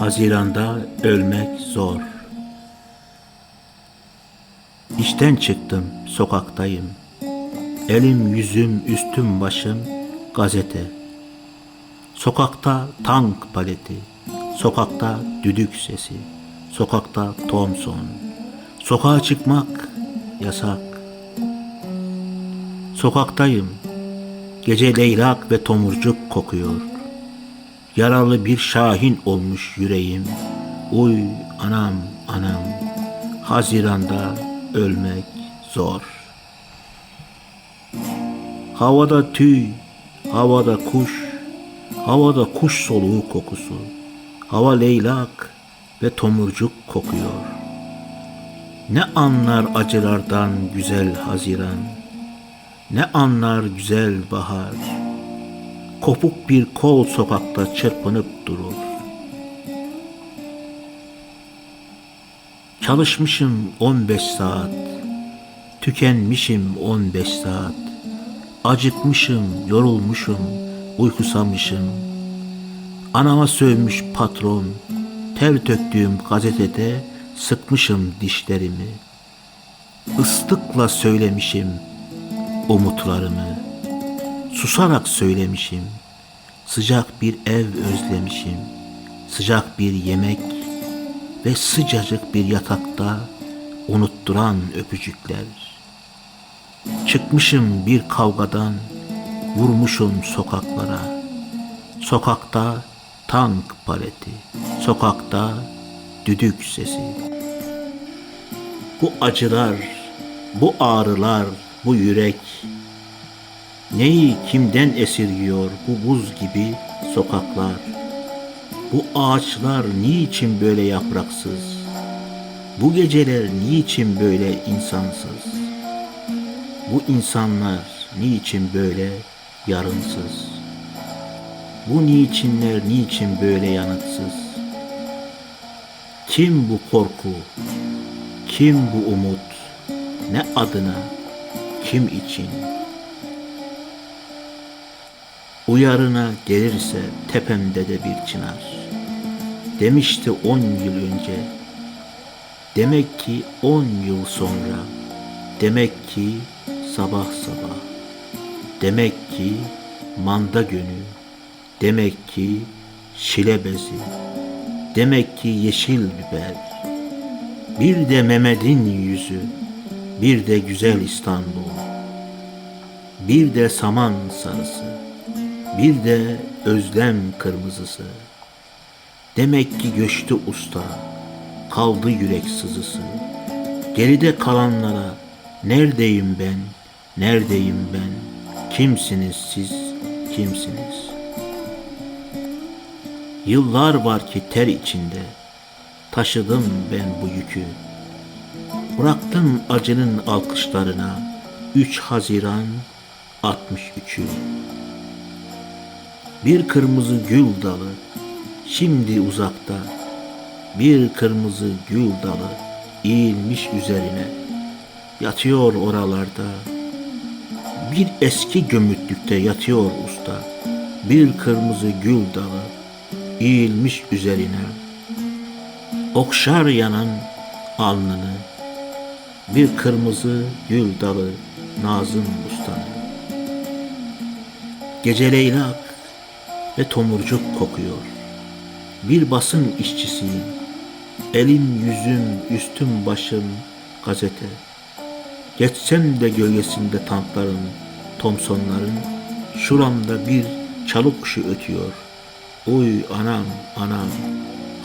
Haziranda ölmek zor. İşten çıktım, sokaktayım. Elim yüzüm üstüm başım gazete. Sokakta tank paleti, sokakta düdük sesi, sokakta Thompson. Sokağa çıkmak yasak. Sokaktayım. Gece leylak ve tomurcuk kokuyor. Yaralı bir şahin olmuş yüreğim. Uy anam anam. Haziranda ölmek zor. Havada tüy, havada kuş, havada kuş soluğu kokusu. Hava leylak ve tomurcuk kokuyor. Ne anlar acılardan güzel Haziran. Ne anlar güzel bahar. Kopuk bir kol sokakta çırpınıp durur. Çalışmışım 15 saat. Tükenmişim 15 saat. Acıkmışım, yorulmuşum, uykusamışım. Anama sövmüş patron. Ter döktüğüm gazetede sıkmışım dişlerimi. Islıkla söylemişim umutlarımı. Susarak söylemişim. Sıcak bir ev özlemişim. Sıcak bir yemek ve sıcacık bir yatakta unutturan öpücükler. Çıkmışım bir kavgadan, vurmuşum sokaklara. Sokakta tank paleti, sokakta düdük sesi. Bu acılar, bu ağrılar, bu yürek neyi kimden esirgiyor bu buz gibi sokaklar? Bu ağaçlar niçin böyle yapraksız? Bu geceler niçin böyle insansız? Bu insanlar niçin böyle yarınsız? Bu niçinler niçin böyle yanıtsız? Kim bu korku? Kim bu umut? Ne adına? Kim için? Uyarına gelirse tepemde de bir çınar. Demişti on yıl önce. Demek ki on yıl sonra. Demek ki sabah sabah. Demek ki manda günü. Demek ki şile bezi. Demek ki yeşil biber. Bir de Mehmet'in yüzü. Bir de güzel İstanbul. Bir de saman sarısı. Bir de özlem kırmızısı. Demek ki göçtü usta, kaldı yürek sızısı. Geride kalanlara neredeyim ben, neredeyim ben, kimsiniz siz, kimsiniz? Yıllar var ki ter içinde, taşıdım ben bu yükü. Bıraktım acının alkışlarına 3 Haziran 63'ü. Bir kırmızı gül dalı şimdi uzakta. Bir kırmızı gül dalı eğilmiş üzerine. Yatıyor oralarda. Bir eski gömütlükte yatıyor usta. Bir kırmızı gül dalı eğilmiş üzerine. Okşar yanan alnını. Bir kırmızı gül dalı Nazım Usta'nın. Gece leylak ve tomurcuk kokuyor. Bir basın işçisiyim. Elim yüzüm üstüm başım gazete. Geçsem de gölgesinde tankların, Thompsonların, şuramda bir çalı kuşu ötüyor. Uy anam anam,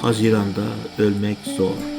Haziranda ölmek zor.''